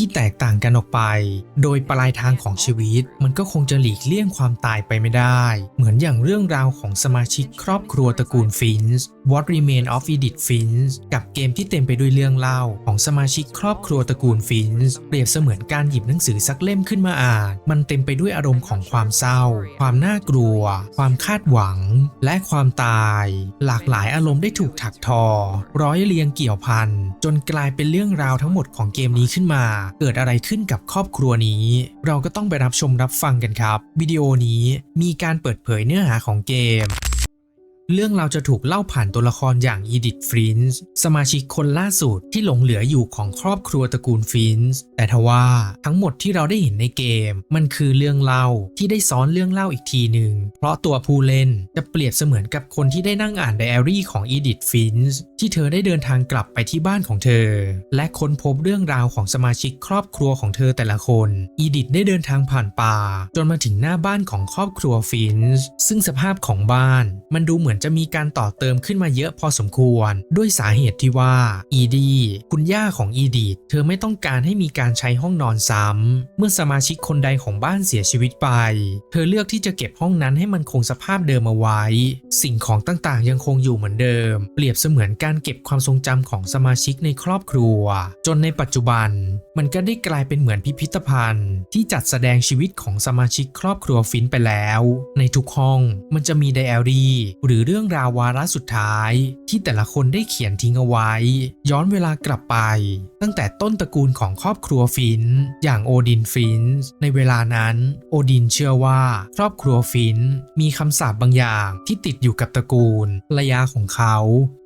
ที่แตกต่างกันออกไป โดยปลายทางของชีวิต มันก็คงจะหลีกเลี่ยงความตายไปไม่ได้ เหมือนอย่างเรื่องราวของสมาชิกครอบครัวตระกูลฟินส์ What Remain of Edith Finch กับเกมที่เต็มไปด้วยเรื่องเล่าของสมาชิกครอบครัวตระกูลฟินส์เปรียบเสมือนการหยิบหนังสือสักเล่มขึ้นมาอ่าน มันเต็มไปด้วยอารมณ์ของความเศร้า ความน่ากลัว ความคาดหวัง และความตาย หลากหลายอารมณ์ได้ถูกถักทอ ร้อยเรียงเกี่ยวพันจนกลายเป็นเรื่องราวทั้งหมดของเกมนี้ขึ้นมาเกิดอะไรขึ้นกับครอบครัวนี้ เราก็ต้องไปรับชมรับฟังกันครับ วิดีโอนี้มีการเปิดเผยเนื้อหาของเกม เรื่องเราจะถูกเล่าผ่านตัวละครอย่างอีดิทฟรินส์สมาชิกคนล่าสุดที่หลงเหลืออยู่ของครอบครัวตระกูลฟรินส์แต่ทว่าทั้งหมดที่เราได้เห็นในเกม มันคือเรื่องเล่าที่ได้ซ้อนเรื่องเล่าอีกทีหนึ่ง เพราะตัวผู้เล่นจะเปรียบเสมือนกับคนที่ได้นั่งอ่านไดอารี่ของอีดิทฟรินส์ที่เธอได้เดินทางกลับไปที่บ้านของเธอ และค้นพบเรื่องราวของสมาชิกครอบครัวของเธอแต่ละคน อีดิทได้เดินทางผ่านป่า จนมาถึงหน้าบ้านของครอบครัวฟินส์ซึ่งสภาพของบ้านมันดูเหมือนจะมีการต่อเติมขึ้นมาเยอะพอสมควร ด้วยสาเหตุที่ว่าอีดีคุณย่าของอีดิทเธอไม่ต้องการให้มีการใช้ห้องนอนซ้ำ เมื่อสมาชิกคนใดของบ้านเสียชีวิตไป เธอเลือกที่จะเก็บห้องนั้นให้มันคงสภาพเดิมเอาไว้ สิ่งของต่างๆ ยังคงอยู่เหมือนเดิม เปรียบเสมือนการเก็บความทรงจำของสมาชิกในครอบครัว จนในปัจจุบัน มันก็ได้กลายเป็นเหมือนพิพิธภัณฑ์ ที่จัดแสดงชีวิตของสมาชิกครอบครัวฟินไปแล้ว ในทุกห้องมันจะมีไดอารี่หรือเรื่องราววาระสุดท้าย ที่แต่ละคนได้เขียนทิ้งเอาไว้ ย้อนเวลากลับไป ตั้งแต่ต้นตระกูลของครอบครัวฟิน อย่างโอดินฟิน ในเวลานั้น โอดินเชื่อว่าครอบครัวฟิน มีคำสาปบางอย่างที่ติดอยู่กับตระกูลภรรยาของเขา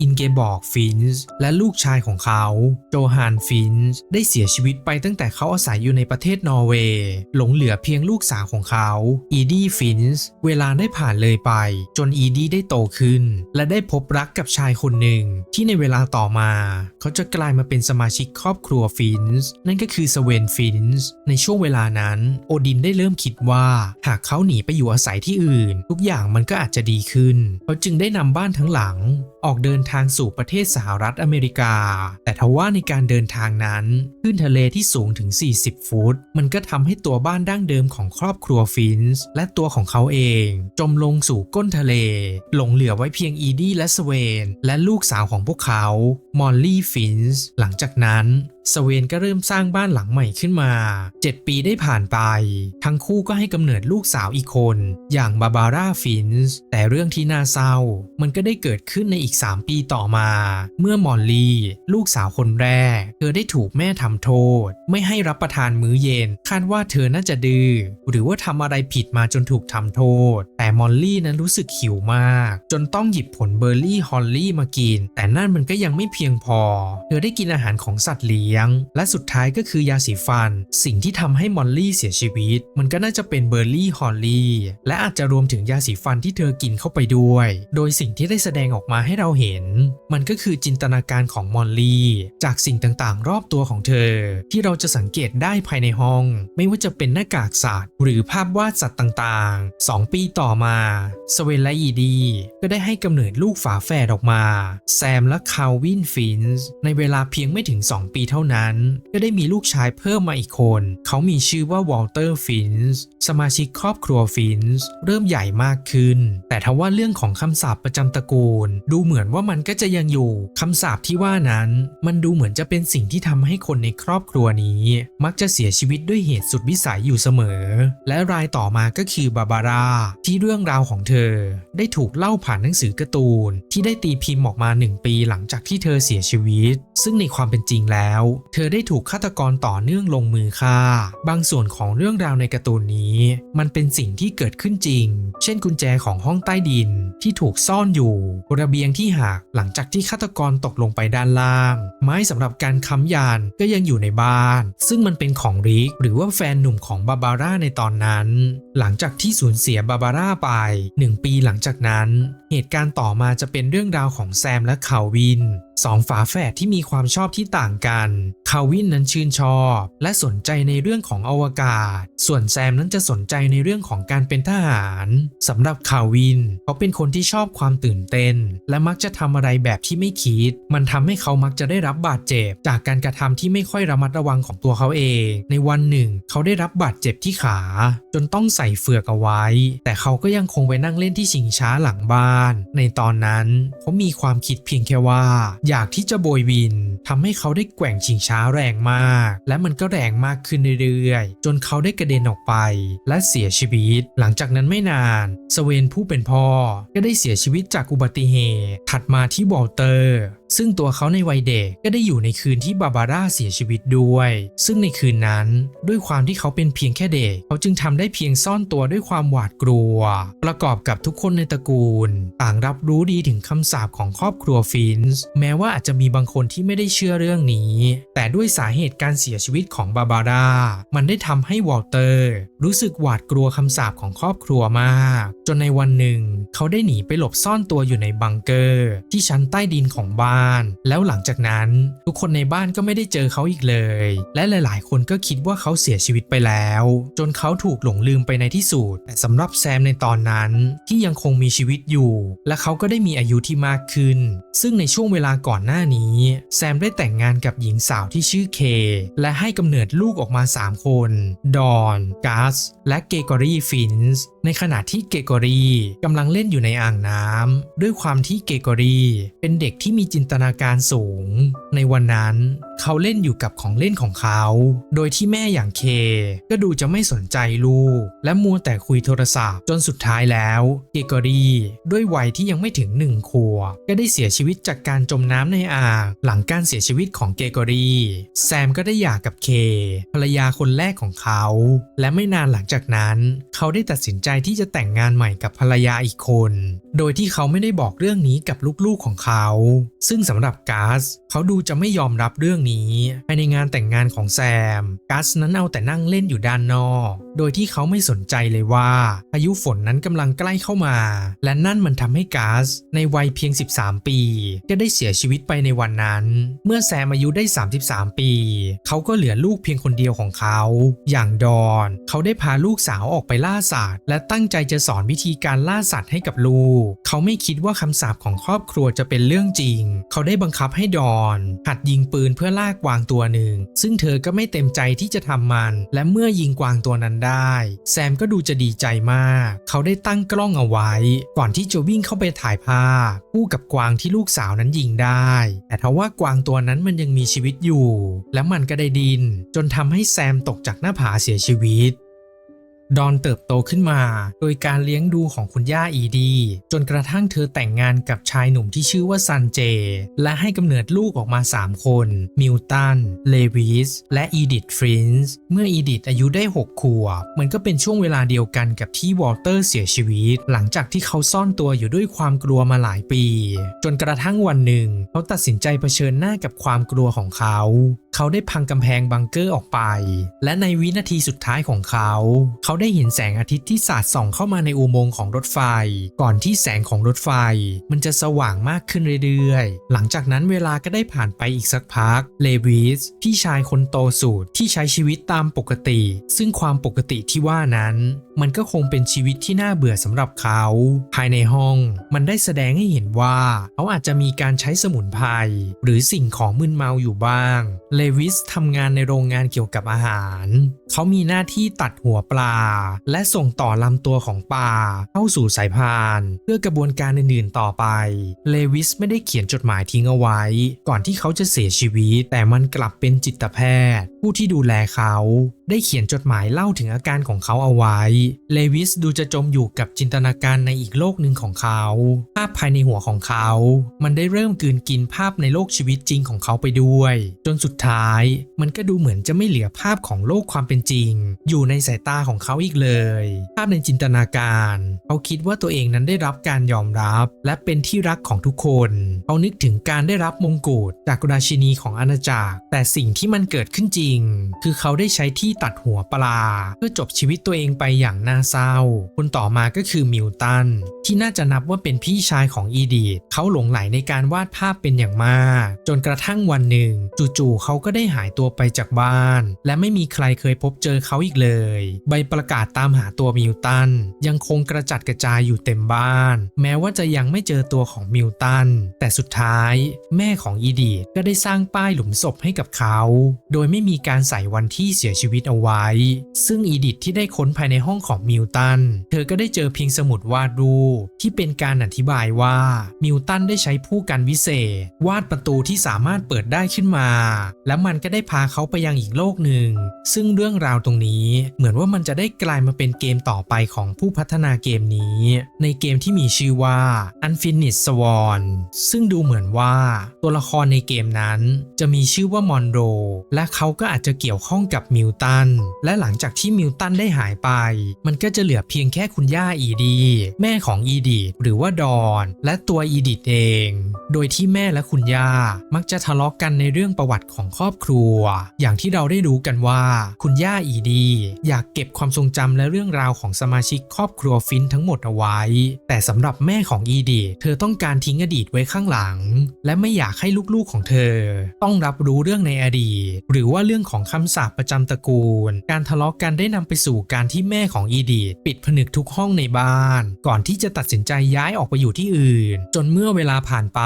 อินเกบอกฟินส์และลูกชายของเขาโจฮานฟินส์ได้เสียชีวิตไปตั้งแต่เขาอาศัยอยู่ในประเทศนอร์เวย์หลงเหลือเพียงลูกสาวของเขาอีดี้ฟินส์เวลาได้ผ่านเลยไป จนอีดี้ได้โตขึ้น และได้พบรักกับชายคนหนึ่ง ที่ในเวลาต่อมา เขาจะกลายมาเป็นสมาชิกครอบครัวฟินส์นั่นก็คือสเวนฟินส์ในช่วงเวลานั้น โอดินได้เริ่มคิดว่า หากเขาหนีไปอยู่อาศัยที่อื่น ทุกอย่างมันก็อาจจะดีขึ้น เขาจึงได้นำบ้านทั้งหลัง ออกเดินทางสู่ประเทศสหรัฐอเมริกา แต่ทว่าในการเดินทางนั้นขึ้นทะเลที่สูงถึง 40 ฟุต มันก็ทำให้ตัวบ้านดั้งเดิมของครอบครัวฟินส์และตัวของเขาเอง จมลงสู่ก้นทะเลหลงเหลือไว้เพียงอีดี้และสเวน และลูกสาวของพวกเขา มอลลี่ฟินส์ หลังจากนั้น สเวนก็เริ่มสร้างบ้านหลังใหม่ขึ้นมา 7 ปีได้ผ่านไป ทั้งคู่ก็ให้กำเนิดลูกสาวอีกคน อย่างบาบาร่าฟินส์แต่เรื่องที่น่าเศร้า มันก็ได้เกิดขึ้นในอีก 3 ปีต่อมา เมื่อมอลลี่ ลูกสาวคนแรก เธอได้ถูกแม่ทำโทษ ไม่ให้รับประทานมื้อเย็น คาดว่าเธอน่าจะดื้อหรือว่าทำอะไรผิดมาจนถูกทำโทษ แต่มอลลี่นั้นรู้สึกหิวมาก จนต้องหยิบผลเบอร์รี่ฮอลลี่มากิน แต่นั่นมันก็ยังไม่เพียงพอ เธอได้กินอาหารของสัตว์เลี้ยงและสุดท้ายก็คือยาสีฟัน สิ่งที่ทำให้มอลลี่เสียชีวิต มันก็น่าจะเป็นเบอร์รี่ฮอลลี่และอาจจะรวมถึงยาสีฟันที่เธอกินเข้าไปด้วย โดยสิ่งที่ได้แสดงออกมาให้เราเห็น มันก็คือจินตนาการของมอลลี่จากสิ่งต่างๆ รอบตัวของเธอ ที่เราจะสังเกตได้ภายในห้อง ไม่ว่าจะเป็นหน้ากากสัตว์หรือภาพวาดสัตว์ต่างๆ 2 ปีต่อมาสเวนและอีดีก็ได้ให้กำเนิดลูกฝาแฝดออกมา แซมและคาวินฟินส์ในเวลาเพียงไม่ถึง 2 ปีเท่านั้น ก็ได้มีลูกชายเพิ่มมาอีกคน เขามีชื่อว่าวอลเตอร์ฟินส์สมาชิกครอบครัวฟินส์เริ่มใหญ่มากขึ้น แต่ทว่าเรื่องของคำสาปประจำตระกูล ดูเหมือนว่ามันก็จะยังอยู่คำสาปที่ว่านั้น มันดูเหมือนจะเป็นสิ่งที่ทำให้คนในครอบครัวนี้ มักจะเสียชีวิตด้วยเหตุสุดวิสัยอยู่เสมอ และรายต่อมาก็คือบาบาร่าที่เรื่องราวของเธอ ได้ถูกเล่าผ่านหนังสือการ์ตูน ที่ได้ตีพิมพ์ออกมา 1 ปีหลังจากที่เธอเสียชีวิต ซึ่งในความเป็นจริงแล้วเธอได้ถูกฆาตกรต่อเนื่องลงมือฆ่า บางส่วนของเรื่องราวในการ์ตูนนี้ มันเป็นสิ่งที่เกิดขึ้นจริง เช่นกุญแจของห้องใต้ดินที่ถูกซ่อนอยู่ระเบียงที่หักหลังจากที่ฆาตกรตกลงไปด้านล่าง ไม้สำหรับการค้ำยันก็ยังอยู่ในบ้าน ซึ่งมันเป็นของริกหรือว่าแฟนหนุ่มของบาบาร่าในตอนนั้น หลังจากที่สูญเสียบาบาร่าไป 1 ปีหลังจากนั้น เหตุการณ์ต่อมาจะเป็นเรื่องราวของแซมและคาวินสองฝาแฝดที่มีความชอบที่ต่างกัน คาวินนั้นชื่นชอบ และสนใจในเรื่องของอวกาศ ส่วนแซมนั้นจะสนใจในเรื่องของการเป็นทหารสำหรับคาวินเขาเป็นคนที่ชอบความตื่นเต้น และมักจะทำอะไรแบบที่ไม่คิด มันทำให้เขามักจะได้รับบาดเจ็บ จากการกระทำที่ไม่ค่อยระมัดระวังของตัวเขาเอง ในวันหนึ่ง เขาได้รับบาดเจ็บที่ขา จนต้องใส่ส่เฟือกเอาไว้ แต่เขาก็ยังคงไปนั่งเล่นที่ชิงช้าหลังบ้าน ในตอนนั้นเขามีความคิดเพียงแค่ว่า อยากที่จะโบยบินทำให้เขาได้แกว่งชิงช้าแรงมาก และมันก็แรงมากขึ้นเรื่อยๆ จนเขาได้กระเด็นออกไป และเสียชีวิต หลังจากนั้นไม่นานสเวนผู้เป็นพ่อก็ได้เสียชีวิตจากอุบัติเหตุ ถัดมาที่วอลเตอร์ซึ่งตัวเขาในวัยเด็กก็ได้อยู่ในคืนที่บาบาร่าเสียชีวิตด้วย ซึ่งในคืนนั้น ด้วยความที่เขาเป็นเพียงแค่เด็ก เขาจึงทำได้เพียงซ่อนตัวด้วยความหวาดกลัว ประกอบกับทุกคนในตระกูล ต่างรับรู้ดีถึงคำสาปของครอบครัวฟินส์แม้ว่าอาจจะมีบางคนที่ไม่ได้เชื่อเรื่องนี้ แต่ด้วยสาเหตุการเสียชีวิตของบาบาร่ามันได้ทำให้วอลเตอร์ รู้สึกหวาดกลัวคำสาปของครอบครัวมาก จนในวันหนึ่ง เขาได้หนีไปหลบซ่อนตัวอยู่ในบังเกอร์ ที่ชั้นใต้ดินของบ้านแล้วหลังจากนั้นทุกคนในบ้านก็ไม่ได้เจอเขาอีกเลย และหลาย ๆ คนก็คิดว่าเขาเสียชีวิตไปแล้ว จนเขาถูกหลงลืมไปในที่สุดแต่สำหรับแซมในตอนนั้นที่ยังคงมีชีวิตอยู่ และเขาก็ได้มีอายุที่มากขึ้น ซึ่งในช่วงเวลาก่อนหน้านี้ แซมได้แต่งงานกับหญิงสาวที่ชื่อเค และให้กำเนิดลูกออกมา 3 คน ดอน กัส และเกกอรี่ ฟินส์ ในขณะที่เกกอรีกำลังเล่นอยู่ในอ่างน้ำด้วยความที่เกกอรีเป็นเด็กที่มีจินตนาการสูง ในวันนั้นเขาเล่นอยู่กับของเล่นของเขา โดยที่แม่อย่างเค ก็ดูจะไม่สนใจลูก และมัวแต่คุยโทรศัพท์จนสุดท้ายแล้วเกกอรีด้วยวัยที่ยังไม่ถึงหนึ่งขวบก็ได้เสียชีวิตจากการจมน้ำในอ่างหลังการเสียชีวิตของเกกอรีแซมก็ได้หย่ากับเค ภรรยาคนแรกของเขา และไม่นานหลังจากนั้น เขาได้ตัดสินใจที่จะแต่งงานใหม่กับภรรยาอีกคน โดยที่เขาไม่ได้บอกเรื่องนี้กับลูกๆของเขา ซึ่งสำหรับกัสเขาดูจะไม่ยอมรับเรื่องนี้ภายในงานแต่งงานของแซม กัสนั้นเอาแต่นั่งเล่นอยู่ด้านนอก โดยที่เขาไม่สนใจเลยว่าพายุฝนนั้นกำลังใกล้เข้ามา และนั่นมันทำให้กัสในวัยเพียง 13 ปีก็ได้เสียชีวิตไปในวันนั้น เมื่อแซมอายุได้ 33 ปี เขาก็เหลือลูกเพียงคนเดียวของเขา อย่างดอน เขาได้พาลูกสาวออกไปล่าสัตว์ และตั้งใจจะสอนวิธีการล่าสัตว์ให้กับลูก เขาไม่คิดว่าคำสาปของครอบครัวจะเป็นเรื่องจริง เขาได้บังคับให้ดอน หัดยิงปืนเพื่อลากวางตัวหนึ่ง ซึ่งเธอก็ไม่เต็มใจที่จะทำมัน และเมื่อยิงกวางตัวนั้นได้ แซมก็ดูจะดีใจมาก เขาได้ตั้งกล้องเอาไว้ ก่อนที่จะวิ่งเข้าไปถ่ายภาพคู่กับกวางที่ลูกสาวนั้นยิงได้ แต่ทว่ากวางตัวนั้นมันยังมีชีวิตอยู่ และมันก็ได้ดิน จนทำให้แซมตกจากหน้าผาเสียชีวิต ดอนเติบโตขึ้นมา โดยการเลี้ยงดูของคุณย่าอีดี จนกระทั่งเธอแต่งงานกับชายหนุ่มที่ชื่อว่าซันเจ และให้กำเนิดลูกออกมา 3 คน มิลตัน เลวิส และอีดิธฟรินส์เมื่ออีดิธอายุได้ 6 ขวบ มันก็เป็นช่วงเวลาเดียวกันกับที่วอลเตอร์เสียชีวิต หลังจากที่เขาซ่อนตัวอยู่ด้วยความกลัวมาหลายปี จนกระทั่งวันหนึ่ง เขาตัดสินใจเผชิญหน้ากับความกลัวของเขา เขาได้พังกำแพงบังเกอร์ออกไป และในวินาทีสุดท้ายของเขา เขาได้เห็นแสงอาทิตย์ที่สาดส่องเข้ามาในอุโมงค์ของรถไฟ ก่อนที่แสงของรถไฟ มันจะสว่างมากขึ้นเรื่อยๆ หลังจากนั้นเวลาก็ได้ผ่านไปอีกสักพัก เลวิสพี่ชายคนโตสุดที่ใช้ชีวิตตามปกติ ซึ่งความปกติที่ว่านั้นมันก็คงเป็นชีวิตที่น่าเบื่อสำหรับเขา ภายในห้องมันได้แสดงให้เห็นว่า เขาอาจจะมีการใช้สมุนไพรหรือสิ่งของมึนเมาอยู่บ้าง เลวิสทำงานในโรงงานเกี่ยวกับอาหาร เขามีหน้าที่ตัดหัวปลา และส่งต่อลำตัวของปลาเข้าสู่สายพานเพื่อกระบวนการอื่นๆต่อไป เลวิสไม่ได้เขียนจดหมายทิ้งเอาไว้ ก่อนที่เขาจะเสียชีวิต แต่มันกลับเป็นจิตแพทย์ ผู้ที่ดูแลเขา ได้เขียนจดหมายเล่าถึงอาการของเขาเอาไว้เลวิสดูจะจมอยู่กับจินตนาการในอีกโลกหนึ่งของเขา ภาพภายในหัวของเขา มันได้เริ่มกืนกินภาพในโลกชีวิตจริงของเขาไปด้วย จนสุดท้าย มันก็ดูเหมือนจะไม่เหลือภาพของโลกความเป็นจริง อยู่ในสายตาของเขาอีกเลย ภาพในจินตนาการ เขาคิดว่าตัวเองนั้นได้รับการยอมรับ และเป็นที่รักของทุกคน เขานึกถึงการได้รับมงกุฎจากราชินีของอาณาจักร แต่สิ่งที่มันเกิดขึ้นจริง คือเขาได้ใช้ที่ตัดหัวปลา เพื่อจบชีวิตตัวเองไปอย่างอย่างน่าเศร้า คนต่อมาก็คือมิลตันที่น่าจะนับว่าเป็นพี่ชายของอีดีดเขาหลงไหลในการวาดภาพเป็นอย่างมาก จนกระทั่งวันหนึ่ง จู่ๆเขาก็ได้หายตัวไปจากบ้าน และไม่มีใครเคยพบเจอเขาอีกเลย ใบประกาศตามหาตัวมิลตันยังคงกระจัดกระจายอยู่เต็มบ้าน แม้ว่าจะยังไม่เจอตัวของมิลตันแต่สุดท้าย แม่ของอีดีดก็ได้สร้างป้ายหลุมศพให้กับเขา โดยไม่มีการใส่วันที่เสียชีวิตเอาไว้ ซึ่งอีดิทที่ได้ค้นภายในห้องของมิลตัน เธอก็ได้เจอเพียงสมุดวาดรูปที่เป็นการอธิบายว่า มิลตันได้ใช้ผู้กันวิเศษ วาดประตูที่สามารถเปิดได้ขึ้นมา และมันก็ได้พาเขาไปยังอีกโลกหนึ่ง ซึ่งเรื่องราวตรงนี้เหมือนว่ามันจะได้กลายมาเป็นเกมต่อไปของผู้พัฒนาเกมนี้ ในเกมที่มีชื่อว่า Unfinished Swan ซึ่งดูเหมือนว่าตัวละครในเกมนั้น จะมีชื่อว่ามอนโรและเขาก็อาจจะเกี่ยวข้องกับมิลตันและหลังจากที่มิลตันได้หายไปมันก็จะเหลือเพียงแค่คุณย่าอีดี แม่ของอีดิทหรือว่าดอน และตัวอีดิทเอง โดยที่แม่และคุณย่ามักจะทะเลาะกกันในเรื่องประวัติของครอบครัว อย่างที่เราได้รู้กันว่า คุณย่าอีดี อยากเก็บความทรงจำและเรื่องราวของสมาชิกครอบครัวฟินทั้งหมดเอาไว้ แต่สำหรับแม่ของอีดีเธอต้องการทิ้งอดีตไว้ข้างหลัง และไม่อยากให้ลูกๆของเธอ ต้องรับรู้เรื่องในอดีต หรือว่าเรื่องของคำสาปประจำตระกูล การทะเลาะกันได้นำไปสู่การที่แม่ของอีดีปิดผนึกทุกห้องในบ้าน ก่อนที่จะตัดสินใจย้ายออกไปอยู่ที่อื่น จนเมื่อเวลาผ่านไป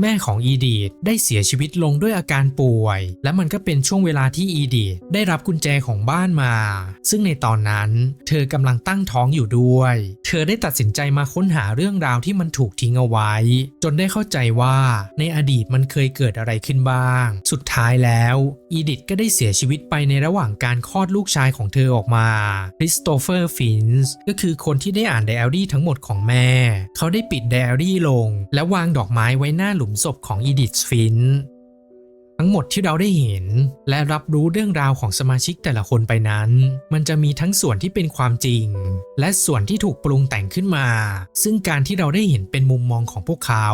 แม่ของอีดีได้เสียชีวิตลงด้วยอาการป่วย และมันก็เป็นช่วงเวลาที่อีดีได้รับกุญแจของบ้านมา ซึ่งในตอนนั้น เธอกำลังตั้งท้องอยู่ด้วย เธอได้ตัดสินใจมาค้นหาเรื่องราวที่มันถูกทิ้งเอาไว้ จนได้เข้าใจว่าในอดีตมันเคยเกิดอะไรขึ้นบ้าง สุดท้ายแล้ว อีดิทก็ได้เสียชีวิตไปในระหว่างการคลอดลูกชายของเธอออกมาคริสโตเฟอร์ฟินส์ก็คือคนที่ได้อ่านไดอารี่ทั้งหมดของแม่ เขาได้ปิดไดอารี่ลง และวางดอกไม้ไว้หน้าหลุมศพของอีดิธฟินส์ ทั้งหมดที่เราได้เห็น และรับรู้เรื่องราวของสมาชิกแต่ละคนไปนั้น มันจะมีทั้งส่วนที่เป็นความจริง และส่วนที่ถูกปรุงแต่งขึ้นมา ซึ่งการที่เราได้เห็นเป็นมุมมองของพวกเขา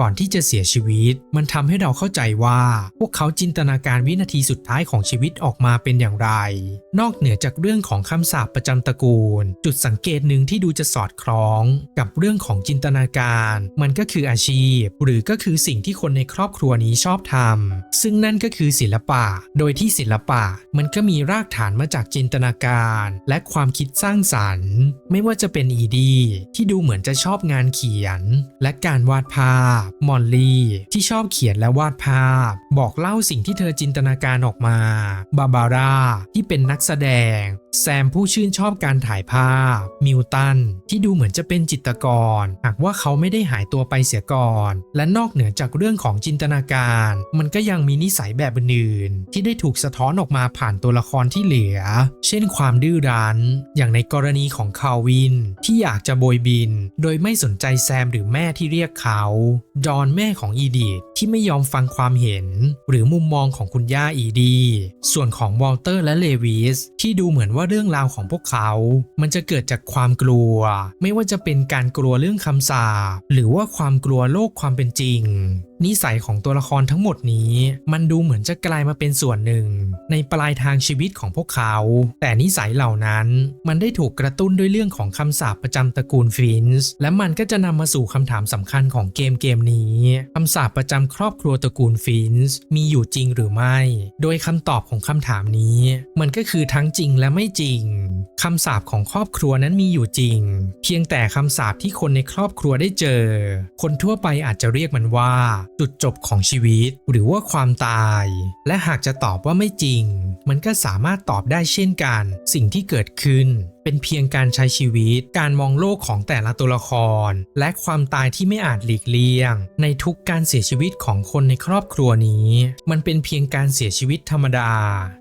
ก่อนที่จะเสียชีวิต มันทำให้เราเข้าใจว่า พวกเขาจินตนาการวินาทีสุดท้ายของชีวิตออกมาเป็นอย่างไร นอกเหนือจากเรื่องของคำสาปประจำตระกูล จุดสังเกตหนึ่งที่ดูจะสอดคล้อง กับเรื่องของจินตนาการ มันก็คืออาชีพ หรือก็คือสิ่งที่คนในครอบครัวนี้ชอบทำซึ่งนั่นก็คือศิลปะ โดยที่ศิลปะมันก็มีรากฐานมาจากจินตนาการ และความคิดสร้างสรรค์ ไม่ว่าจะเป็นอีดีที่ดูเหมือนจะชอบงานเขียน และการวาดภาพ มอลลี่ ที่ชอบเขียนและวาดภาพ บอกเล่าสิ่งที่เธอจินตนาการออกมา บาบาร่าที่เป็นนักแสดง แซมผู้ชื่นชอบการถ่ายภาพ มิวตันที่ดูเหมือนจะเป็นจิตกร หากว่าเขาไม่ได้หายตัวไปเสียก่อน และนอกเหนือจากเรื่องของจินตนาการ มันก็ยังมีนิสัยแบบอื่นที่ได้ถูกสะท้อนออกมาผ่านตัวละครที่เหลือ เช่นความดื้อรั้น อย่างในกรณีของคาวิน ที่อยากจะโบยบิน โดยไม่สนใจแซมหรือแม่ที่เรียกเขาจอนแม่ของอีดิทที่ไม่ยอมฟังความเห็น หรือมุมมองของคุณย่าอีดี ส่วนของวอลเตอร์และเลวิสที่ดูเหมือนว่าเรื่องราวของพวกเขา มันจะเกิดจากความกลัว ไม่ว่าจะเป็นการกลัวเรื่องคำสาปหรือว่าความกลัวโลกความเป็นจริงนิสัยของตัวละครทั้งหมดนี้ มันดูเหมือนจะกลายมาเป็นส่วนหนึ่ง ในปลายทางชีวิตของพวกเขา แต่นิสัยเหล่านั้นมันได้ถูกกระตุ้นด้วยเรื่องของคำสาปประจำตระกูลฟินส์และมันก็จะนำมาสู่คำถามสำคัญของเกมเกมนี้คำสาปประจำครอบครัวตระกูลฟินส์มีอยู่จริงหรือไม่ โดยคำตอบของคำถามนี้ มันก็คือทั้งจริงและไม่จริงคำสาปของครอบครัวนั้นมีอยู่จริง เพียงแต่คำสาปที่คนในครอบครัวได้เจอ คนทั่วไปอาจจะเรียกมันว่าจุดจบของชีวิต หรือว่าความตาย และหากจะตอบว่าไม่จริง มันก็สามารถตอบได้เช่นกัน สิ่งที่เกิดขึ้น เป็นเพียงการใช้ชีวิต การมองโลกของแต่ละตัวละคร และความตายที่ไม่อาจหลีกเลี่ยง ในทุกการเสียชีวิตของคนในครอบครัวนี้ มันเป็นเพียงการเสียชีวิตธรรมดา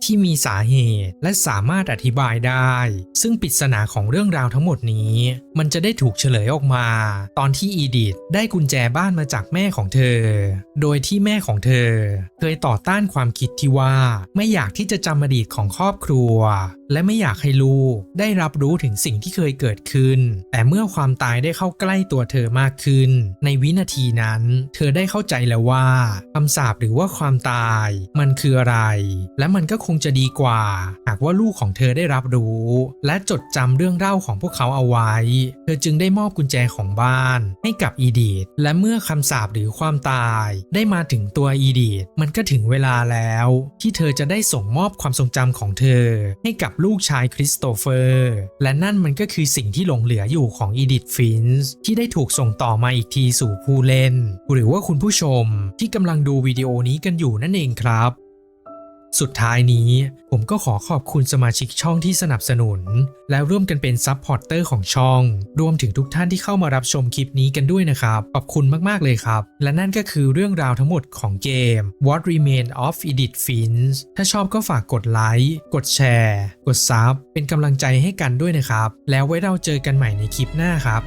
ที่มีสาเหตุและสามารถอธิบายได้ ซึ่งปริศนาของเรื่องราวทั้งหมดนี้ มันจะได้ถูกเฉลยออกมา ตอนที่อีดิทได้กุญแจบ้านมาจากแม่ของเธอ โดยที่แม่ของเธอ เคยต่อต้านความคิดที่ว่าไม่อยากที่จะจำอดีตของครอบครัวและไม่อยากให้ลูกได้รับรู้ถึงสิ่งที่เคยเกิดขึ้น แต่เมื่อความตายได้เข้าใกล้ตัวเธอมากขึ้น ในวินาทีนั้น เธอได้เข้าใจแล้วว่าคำสาปหรือว่าความตาย มันคืออะไร และมันก็คงจะดีกว่า หากว่าลูกของเธอได้รับรู้ และจดจำเรื่องเล่าของพวกเขาเอาไว้ เธอจึงได้มอบกุญแจของบ้าน ให้กับอีดีดและเมื่อคำสาปหรือความตายได้มาถึงตัวอีดีดมันก็ถึงเวลาแล้ว ที่เธอจะได้ส่งมอบความทรงจำของเธอให้กับกับลูกชายคริสโตเฟอร์ และนั่นมันก็คือสิ่งที่หลงเหลืออยู่ของอีดิทฟินส์ที่ได้ถูกส่งต่อมาอีกทีสู่ผู้เล่น หรือว่าคุณผู้ชมที่กำลังดูวิดีโอนี้กันอยู่นั่นเองครับ สุดท้ายนี้ผมก็ขอขอบคุณสมาชิกช่องที่สนับสนุน และร่วมกันเป็นซับพอร์เตอร์ของช่อง รวมถึงทุกท่านที่เข้ามารับชมคลิปนี้กันด้วยนะครับ ขอบคุณมาก ๆ เลยครับ และนั่นก็คือเรื่องราวทั้งหมดของเกม What Remain of Edith Finch ถ้าชอบก็ฝากกดไลค์ กดแชร์ กดซับเป็นกำลังใจให้กันด้วยนะครับ แล้วไว้เราเจอกันใหม่ในคลิปหน้าครับ